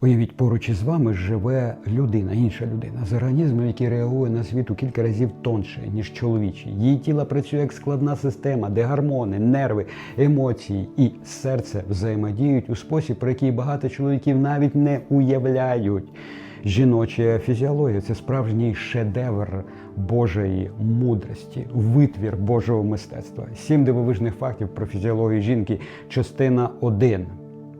Уявіть, поруч із вами живе людина, інша людина з організмом, який реагує на світ у кілька разів тонше, ніж чоловічий. Її тіло працює як складна система, де гормони, нерви, емоції і серце взаємодіють у спосіб, про який багато чоловіків навіть не уявляють. Жіноча фізіологія це справжній шедевр Божої мудрості, витвір Божого мистецтва. Сім дивовижних фактів про фізіологію жінки. Частина 1.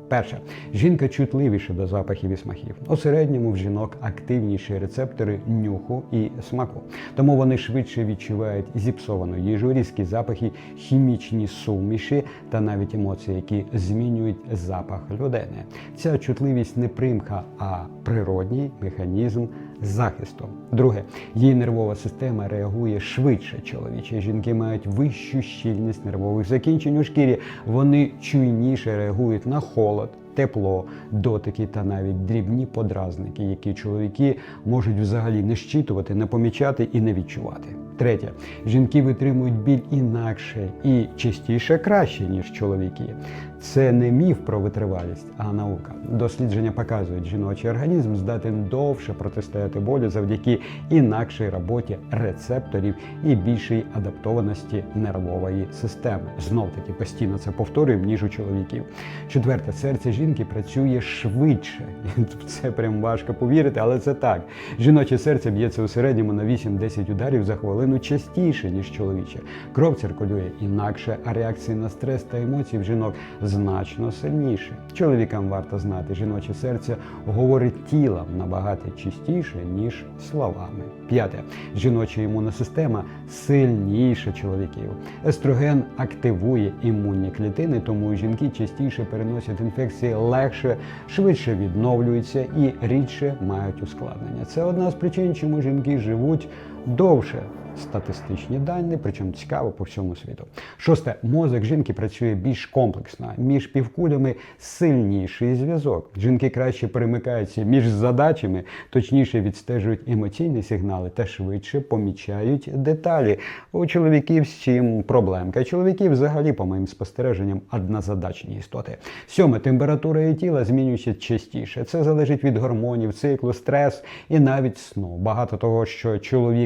Перше, жінка чутливіша до запахів і смахів. У середньому в жінок активніші рецептори нюху і смаку. Тому вони швидше відчувають зіпсовану їжу, різкі запахи, хімічні суміші та навіть емоції, які змінюють запах людини. Ця чутливість не примха, а природній механізм захисту. Друге, її нервова система реагує швидше чоловічі. Жінки мають вищу щільність нервових закінчень у шкірі. Вони чуйніше реагують на холод. Тепло, дотики та навіть дрібні подразники, які чоловіки можуть взагалі не щитувати, не помічати і не відчувати. Третє, жінки витримують біль інакше і частіше краще, ніж чоловіки. Це не міф про витривалість, а наука. Дослідження показують, жіночий організм здатен довше протистояти болю завдяки інакшій роботі рецепторів і більшій адаптованості нервової системи. Знов таки постійно це повторюємо, ніж у чоловіків. Четверте, серце жінки працює швидше. Це прям важко повірити, але це так. Жіноче серце б'ється у середньому на 8-10 ударів за хвилину частіше, ніж чоловіче. Кров циркулює інакше, а реакції на стрес та емоції в жінок значно сильніше. Чоловікам варто знати, жіноче серце говорить тілом набагато чистіше, ніж словами. П'яте. Жіноча імунна система сильніша чоловіків. Естроген активує імунні клітини, тому жінки частіше переносять інфекції легше, швидше відновлюються і рідше мають ускладнення. Це одна з причин, чому жінки живуть довше. Статистичні дані, причому цікаво по всьому світу. Шосте, мозок жінки працює більш комплексно. Між півкулями сильніший зв'язок. Жінки краще перемикаються між задачами, точніше відстежують емоційні сигнали та швидше помічають деталі. У чоловіків з цим проблемка. Чоловіки взагалі, по моїм спостереженням, однозадачні істоти. Сьоме, температура її тіла змінюється частіше. Це залежить від гормонів, циклу, стрес і навіть сну. Багато того, що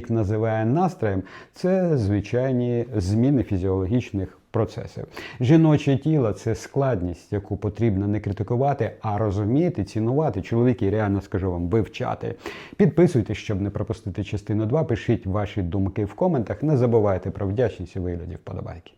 чоловік називає настроєм, це звичайні зміни фізіологічних процесів. Жіноче тіло це складність, яку потрібно не критикувати, а розуміти, цінувати. Чоловіки, реально скажу вам, вивчати. Підписуйтесь, щоб не пропустити частину 2. Пишіть ваші думки в коментах. Не забувайте про вдячність і вигляді вподобайки.